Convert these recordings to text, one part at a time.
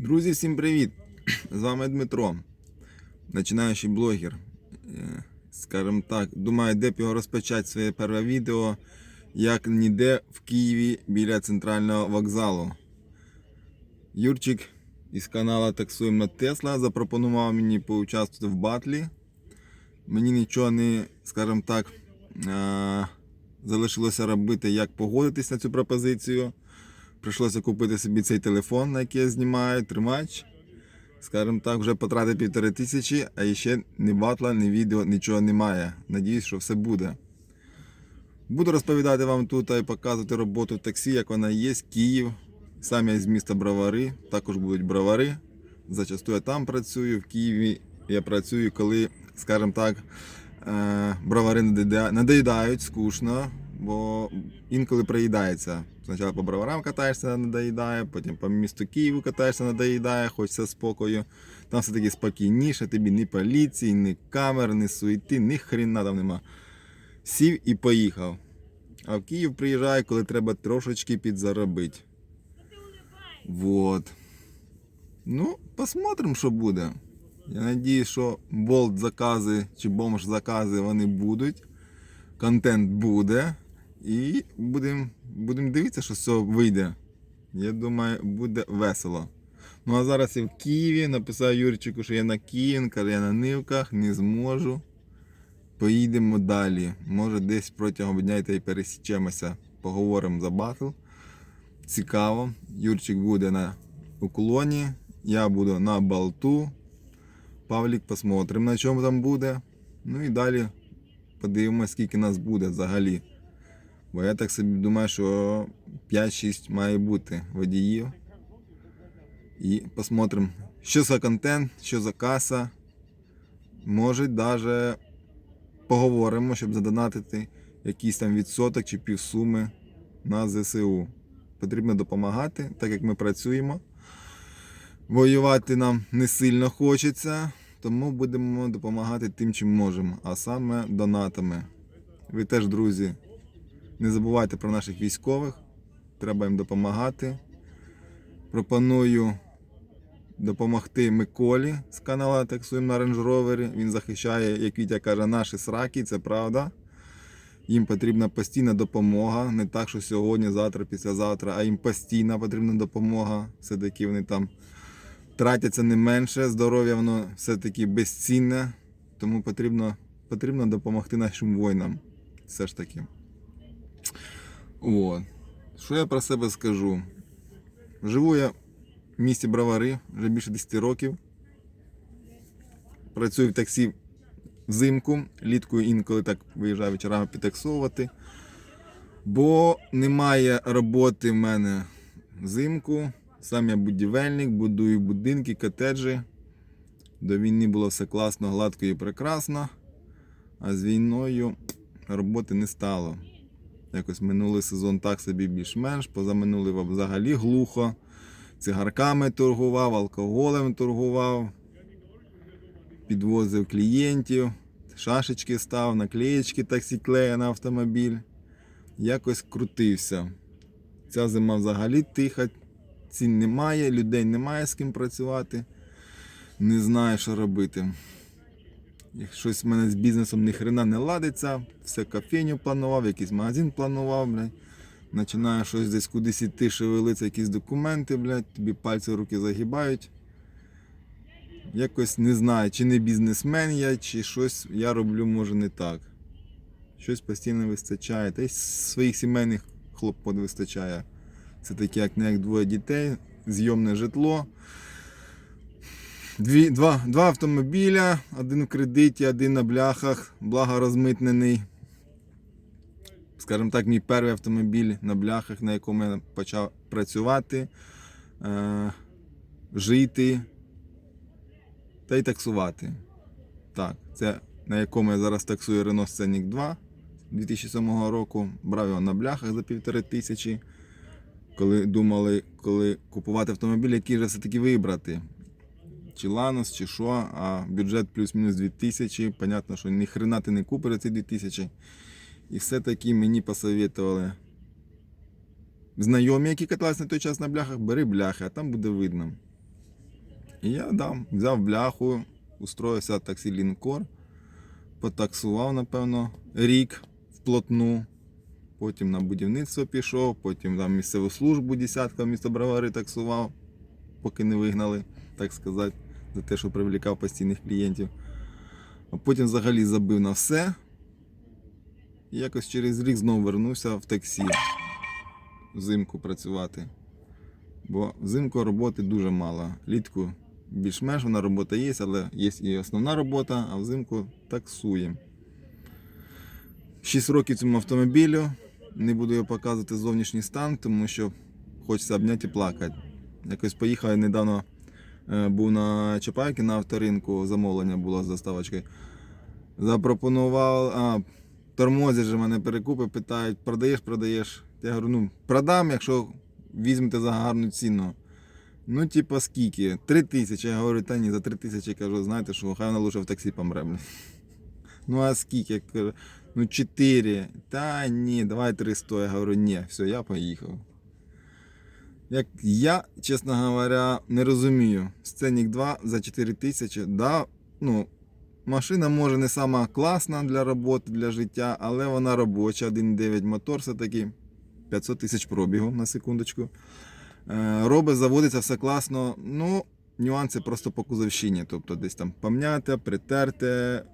Друзі, всім привіт! З вами Дмитро, починаючий блогер. Е, Скажем так, думаю, де б його розпочати своє перше відео, як ніде в Києві біля центрального вокзалу. Юрчик із каналу Таксуємо Тесла запропонував мені поучаствувати в батлі. Мені нічого не, скажімо так, е, залишилося робити, як погодитись на цю пропозицію. Прийшлося купити собі цей телефон, на який я знімаю, тримач. Скажімо так, вже потратив півтори тисячі, а ще ні батла, ні відео, нічого немає. Надіюсь, що все буде. Буду розповідати вам тут і показувати роботу таксі, як вона є, Київ. Сам я з міста Бровари, також будуть бровари. Зачасту я там працюю, в Києві я працюю, коли, скажімо так, е, бровари надоїдають скучно, бо інколи приїдається. Спочатку по броварам катаєшся, надоїдає, потім по місту Києву катаєшся, надоїдає, хочеться спокою. Там все таки спокійніше, тобі ні поліції, ні камер, ні суєти, ні хрена там нема. Сів і поїхав. А в Київ приїжджаю, коли треба трошечки підзаробити. Вот. Ну, посмотрим, що буде. Я надіюсь, що болт закази чи бомж закази вони будуть. Контент буде. І будемо будем дивитися, що з цього вийде. Я думаю, буде весело. Ну а зараз я в Києві. Написав Юрчику, що я на каже, я на нивках, не зможу. Поїдемо далі. Може десь протягом дня й пересічемося. Поговоримо за батл. Цікаво. Юрчик буде на уклоні, я буду на болту. Павлік посмотрим, на чому там буде. Ну і далі подивимося, скільки нас буде взагалі. Бо я так собі думаю, що 5-6 має бути водіїв. І посмотрим, що за контент, що за каса. Може, навіть поговоримо, щоб задонатити якийсь там відсоток чи півсуми на ЗСУ. Потрібно допомагати, так як ми працюємо. Воювати нам не сильно хочеться, тому будемо допомагати тим, чим можемо, а саме донатами. Ви теж, друзі, не забувайте про наших військових, треба їм допомагати. Пропоную допомогти Миколі з каналу Таксуємо на Range Rover. Він захищає, як Вітя каже, наші сраки, це правда. Їм потрібна постійна допомога. Не так, що сьогодні, завтра, післязавтра, а їм постійна потрібна допомога. Все-таки вони там тратяться не менше, здоров'я воно все-таки безцінне. Тому потрібно, потрібно допомогти нашим воїнам. Все ж таки. От. Що я про себе скажу? Живу я в місті Бровари вже більше 10 років. Працюю в таксі взимку, літку інколи так виїжджаю вечорами підтаксовувати. Бо немає роботи в мене взимку. Сам я будівельник, будую будинки, котеджі. До війни було все класно, гладко і прекрасно. А з війною роботи не стало. Якось минулий сезон так собі більш-менш, позаминулий взагалі глухо. Цигарками торгував, алкоголем торгував, підвозив клієнтів, шашечки став, наклеєчки таксі клея на автомобіль. Якось крутився. Ця зима взагалі тиха, цін немає, людей немає з ким працювати. Не знаю, що робити. Щось в мене з бізнесом ні хрена не ладиться, все кофейню планував, якийсь магазин планував, блядь. Починаю щось десь кудись іти, шевелиться якісь документи, блядь, тобі пальці руки загибають. Якось не знаю, чи не бізнесмен я, чи щось я роблю, може, не так. Щось постійно вистачає. Та й своїх сімейних хлопот вистачає. Це таке, як не як двоє дітей, зйомне житло. Дві, два, два автомобіля, один в кредиті, один на бляхах, благо розмитнений. Скажімо так, мій перший автомобіль на бляхах, на якому я почав працювати, е, жити та й таксувати. Так, це на якому я зараз таксую Renault Scenic 2 2007 року. Брав його на бляхах за півтори тисячі. Коли думали, коли купувати автомобіль, який же все-таки вибрати. Чи Ланос, чи що, а бюджет плюс-мінус 2000. Понятно, що ні хрена ти не купиш ці 2000. І все-таки мені посоветували знайомі, які каталися на той час на бляхах, бери бляхи, а там буде видно. І я дам, взяв бляху, устроївся таксі Лінкор, потаксував, напевно, рік вплотну. Потім на будівництво пішов, потім там місцеву службу десятка місто Бровари таксував, поки не вигнали, так сказати, за те, що привлікав постійних клієнтів. А потім взагалі забив на все. І якось через рік знову вернувся в таксі взимку працювати. Бо взимку роботи дуже мало. Літку більш-менш вона робота є, але є і основна робота, а взимку таксуємо. 6 років цьому автомобілю. Не буду його показувати зовнішній стан, тому що хочеться обняти і плакати. Якось поїхав недавно був на Чапайки на авторинку, замовлення було з доставочкою. Запропонував, а, тормозять же мене перекупи, питають, продаєш, продаєш. Я говорю, ну продам, якщо візьмете за гарну ціну. Ну, типа, скільки? Три тисячі. Я говорю, та ні, за три тисячі кажу, знаєте що, хай вона лише в таксі помре. Ну а скільки? Ну 4. Та ні, давай 300. Я говорю, ні, все, я поїхав. Як я, чесно говоря, не розумію. Сценік 2 за 4 тисячі, да, ну, машина може не сама класна для роботи, для життя, але вона робоча. 1.9 мотор все-таки 500 тисяч пробігу на секундочку. Е, Робить, заводиться все класно. Ну, нюанси просто по кузовщині. Тобто десь там помняте, притерте.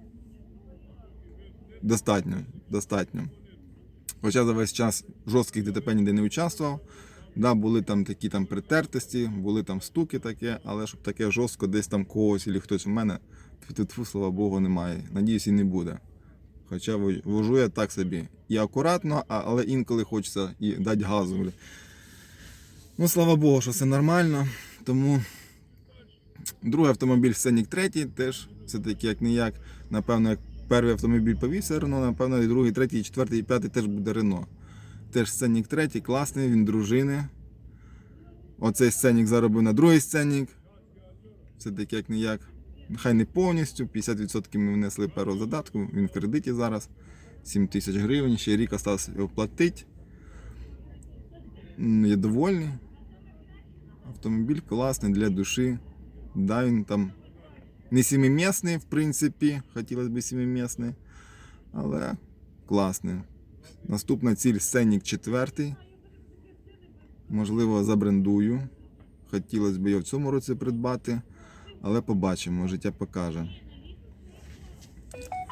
Достатньо. Достатньо. Хоча за весь час жорстких ДТП ніде не участвував. Да, були там такі там притертості, були там стуки таке, але щоб таке жорстко десь там когось або хтось у мене, тьфу слава Богу, немає. Надіюсь, і не буде. Хоча вожу я так собі. І акуратно, але інколи хочеться і дати газу. Ну, слава Богу, що все нормально. Тому другий автомобіль Сценік 3 теж все-таки як не як. Напевно, як перший автомобіль повівся Рено, напевно, і другий, третій, четвертий, і п'ятий теж буде Рено. Теж сценік третій, класний, він дружини. Оцей сценік заробив на другий сценік. Все-таки як не як. Хай не повністю, 50% ми внесли першого задатку, він в кредиті зараз. 7 тисяч гривень, ще рік залишився його платити. Я довольний. Автомобіль класний для душі. Да, він там не сімимісний, в принципі, хотілося б сімимісний, але класний. Наступна ціль Сценік 4. Можливо, забрендую. Хотілося б його в цьому році придбати, але побачимо, життя покаже.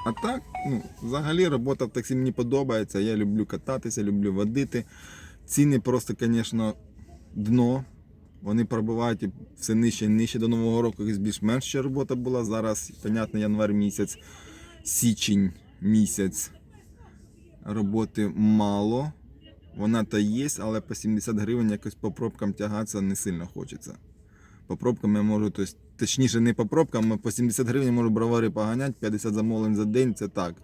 А так, ну, взагалі робота в таксі мені подобається. Я люблю кататися, люблю водити. Ціни просто, звісно, дно. Вони пробивають все нижче і нижче до Нового року. Якось більш-менш робота була. Зараз, понятно, январ місяць, січень місяць. Роботи мало. Вона то є, але по 70 гривень якось по пробкам тягатися не сильно хочеться. По пробкам я можу, тобто, точніше, не по пробкам, по 70 гривень можу бровари поганяти, 50 замовлень за день це так.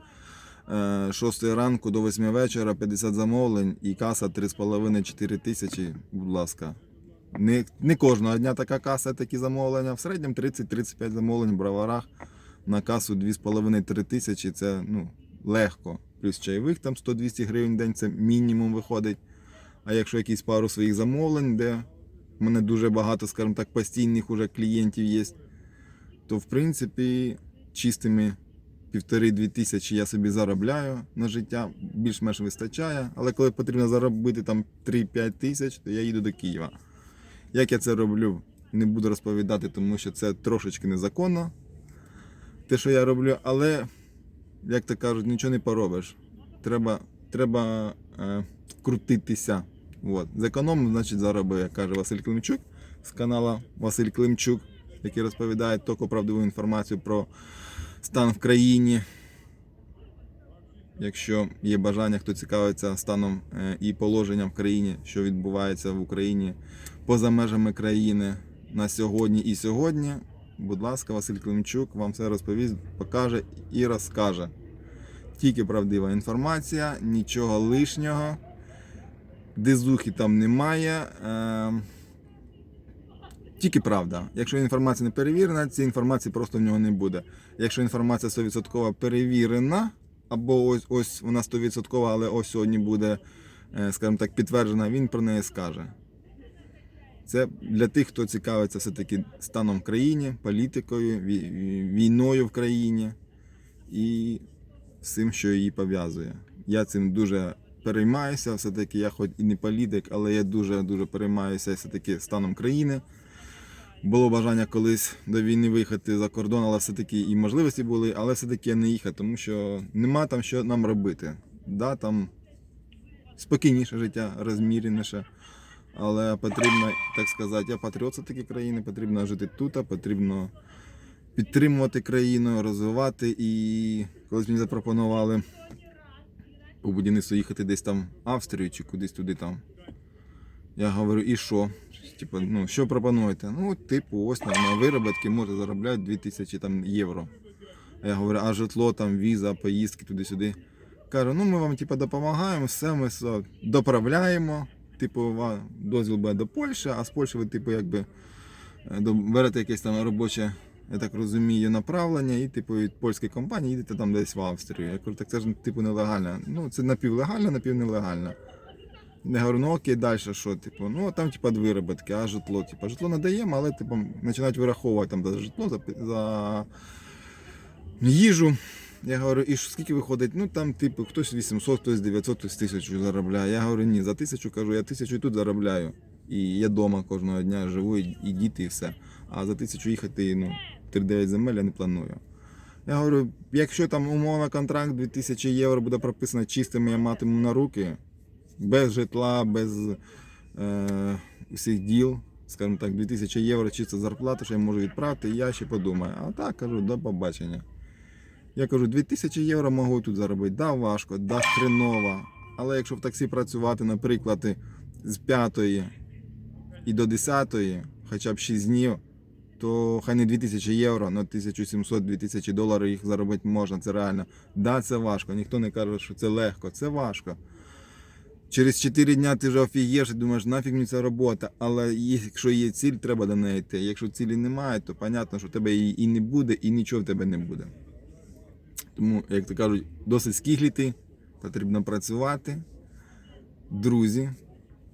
Е, 6 ранку до 8 вечора 50 замовлень і каса 3,5-4 тисячі, будь ласка. Не, не кожного дня така каса, такі замовлення. В середньому 30-35 замовлень в броварах на касу 2,5-3 тисячі це ну, легко. Плюс чайових там 100-200 гривень в день це мінімум виходить. А якщо якісь пару своїх замовлень, де в мене дуже багато, скажімо так, постійних уже клієнтів є, то в принципі чистими півтори-дві тисячі я собі заробляю на життя, більш-менш вистачає. Але коли потрібно заробити там 3-5 тисяч, то я їду до Києва. Як я це роблю, не буду розповідати, тому що це трошечки незаконно. Те, що я роблю, але, як то кажуть, нічого не поробиш. Треба, треба е, крутитися. От. Зекономив, значить, заробив, як каже Василь Климчук з каналу Василь Климчук, який розповідає тільки правдиву інформацію про стан в країні. Якщо є бажання, хто цікавиться станом е, і положенням в країні, що відбувається в Україні поза межами країни на сьогодні і сьогодні, будь ласка, Василь Климчук вам все розповість, покаже і розкаже. Тільки правдива інформація, нічого лишнього, дизухи там немає. Е, тільки правда. Якщо інформація не перевірена, цієї інформації просто в нього не буде. Якщо інформація 100% перевірена, або ось ось вона 100%, але ось сьогодні буде, е, скажімо так, підтверджена, він про неї скаже. Це для тих, хто цікавиться все-таки станом в країні, політикою, війною в країні і всім, що її пов'язує. Я цим дуже переймаюся. Все-таки я хоч і не політик, але я дуже дуже переймаюся все-таки станом країни. Було бажання колись до війни виїхати за кордон, але все-таки і можливості були, але все-таки я не їхав, тому що нема там що нам робити. Да, там спокійніше життя, розміреніше. Але потрібно, так сказати, я патріот все-таки країни, потрібно жити тут, потрібно підтримувати країну, розвивати. І колись мені запропонували по будівництву їхати десь там в Австрію чи кудись туди там. Я говорю, і що? Типу, ну, що пропонуєте? Ну, типу, ось на, на виробітки може заробляти 2000 там, євро. А я говорю, а житло, там, віза, поїздки туди-сюди. Кажу, ну ми вам типу, допомагаємо, все ми все доправляємо. Типу, дозвіл буде до Польщі, а з Польщі ви, типу, якби е, берете якесь там робоче, я так розумію, направлення, і типу від польської компанії їдете там десь в Австрію. Я кажу, так це ж типу нелегально. Ну, це напівлегально, напівнелегально. Я говорю, ну окей, далі що, типу, ну там типу виробітки, а житло, типу, житло надаємо, але типу, починають вираховувати там за житло, за, за їжу. Я говорю, і скільки виходить? Ну там, типу, хтось 800, хтось 900, хтось 1000 заробляє. Я говорю, ні, за тисячу кажу, я тисячу і тут заробляю. І я вдома кожного дня живу, і, діти, і все. А за тисячу їхати, ну, 3-9 земель я не планую. Я говорю, якщо там умовно контракт 2000 євро буде прописано чистими, я матиму на руки, без житла, без е, усіх діл, скажімо так, 2000 євро чисто зарплата, що я можу відправити, я ще подумаю. А так кажу, до побачення. Я кажу, 2000 євро можу тут заробити. Да, важко, да, хреново. Але якщо в таксі працювати, наприклад, з 5 і до 10, хоча б 6 днів, то хай не 2000 євро, але 1700-2000 доларів їх заробити можна, це реально. Да, це важко. Ніхто не каже, що це легко, це важко. Через 4 дня ти вже офігієш і думаєш, нафіг мені ця робота. Але якщо є ціль, треба до неї йти. Якщо цілі немає, то зрозуміло, що в тебе і не буде, і нічого в тебе не буде. Тому, як то кажуть, досить скігліти, потрібно працювати. Друзі,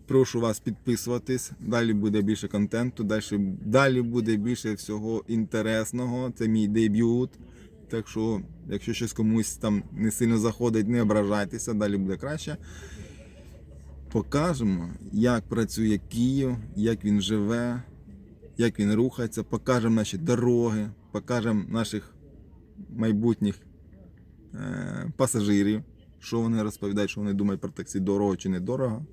прошу вас підписуватись. Далі буде більше контенту, далі, далі буде більше всього інтересного. Це мій дебют. Так що, якщо щось комусь там не сильно заходить, не ображайтеся, далі буде краще. Покажемо, як працює Київ, як він живе, як він рухається, покажемо наші дороги, покажемо наших майбутніх пасажирів, що вони розповідають, що вони думають про таксі, дорого чи недорого.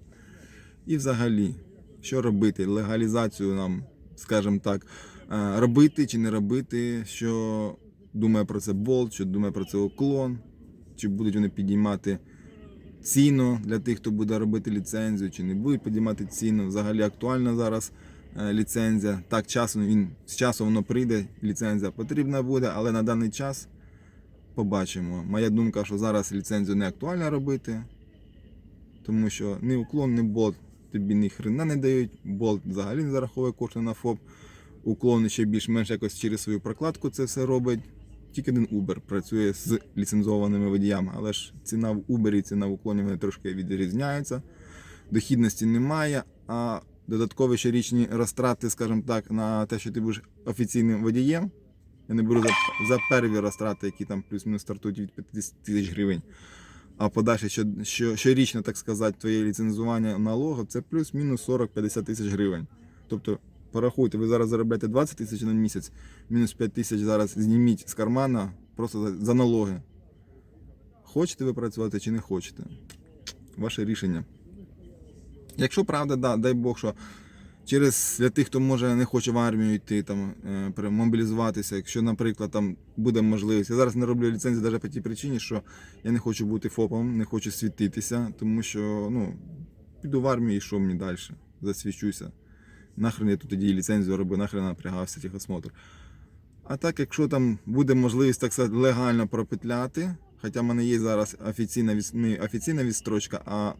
І взагалі, що робити? Легалізацію нам, скажімо так, е, робити чи не робити, що думає про це Болт, що думає про це уклон, чи будуть вони підіймати ціну для тих, хто буде робити ліцензію, чи не будуть підіймати ціну. Взагалі актуальна зараз е, ліцензія. Так, часом він з часом воно прийде, ліцензія потрібна буде, але на даний час побачимо. Моя думка, що зараз ліцензію не актуально робити, тому що ні уклон, ні болт тобі ні хрена не дають. Болт взагалі не зараховує кошти на ФОП. Уклон ще більш-менш якось через свою прокладку це все робить. Тільки один Uber працює з ліцензованими водіями, але ж ціна в Uber і ціна в уклоні вони трошки відрізняються. Дохідності немає, а додаткові щорічні розтрати, скажімо так, на те, що ти будеш офіційним водієм. Я не беру за, за перві розтрати, які там плюс-мінус стартують від 50 тисяч гривень. А подальше що, що, щорічно, так сказати, твоє ліцензування налогу це плюс-мінус 40-50 тисяч гривень. Тобто, порахуйте, ви зараз заробляєте 20 тисяч на місяць, мінус 5 тисяч зараз зніміть з кармана просто за, за налоги. Хочете ви працювати чи не хочете? Ваше рішення. Якщо правда, да, дай Бог, що через для тих, хто може не хоче в армію йти, там, е, мобілізуватися, якщо, наприклад, там буде можливість. Я зараз не роблю ліцензію навіть по тій причині, що я не хочу бути ФОПом, не хочу світитися, тому що ну, піду в армію і що мені далі? Засвічуся. Нахрен я тут тоді ліцензію робив, нахрен напрягався техосмотр. А так, якщо там буде можливість так сказати, легально пропетляти, хоча в мене є зараз офіційна, не офіційна відстрочка, а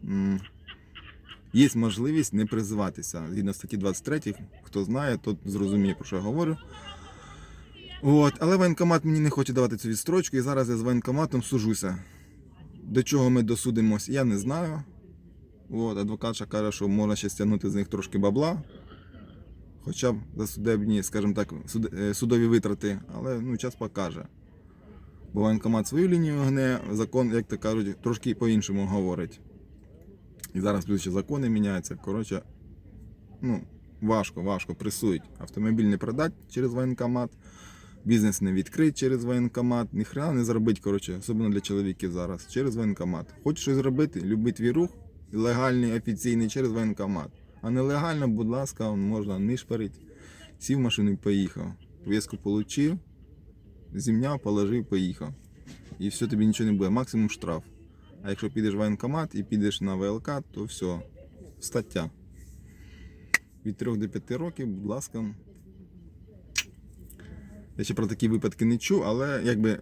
є можливість не призиватися. Згідно статті 23, хто знає, тот зрозуміє, про що я говорю. От, але воєнкомат мені не хоче давати цю відстрочку, і зараз я з воєнкоматом сужуся. До чого ми досудимось, я не знаю. От, адвокатша каже, що можна ще стягнути з них трошки бабла. хоча б за судебні, скажімо так, е, судові витрати, але ну, час покаже. Бо воєнкомат свою лінію гне, закон, як то кажуть, трошки по-іншому говорить. І зараз плюс ще закони міняються. Коротше, ну, важко, важко пресують. Автомобіль не продати через воєнкомат, бізнес не відкрити через воєнкомат, ніхрена не зробити, коротше, особливо для чоловіків зараз, через воєнкомат. Хочеш щось зробити, люби твій рух, легальний, офіційний, через воєнкомат. А нелегально, будь ласка, можна нишпарить. Сів в машину і поїхав. Повістку отримав, зімняв, положив, поїхав. І все, тобі нічого не буде, максимум штраф. А якщо підеш в воєнкомат і підеш на ВЛК, то все, стаття. Від 3 до 5 років, будь ласка. Я ще про такі випадки не чув, але якби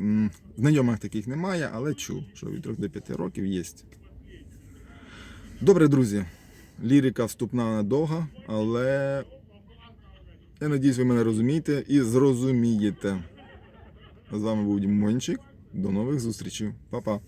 знайомих таких немає, але чув, що від 3 до 5 років є. Добре, друзі. Лірика вступна надовга, але я надіюсь, ви мене розумієте і зрозумієте. З вами був Дімончик. До нових зустрічей. Па-па.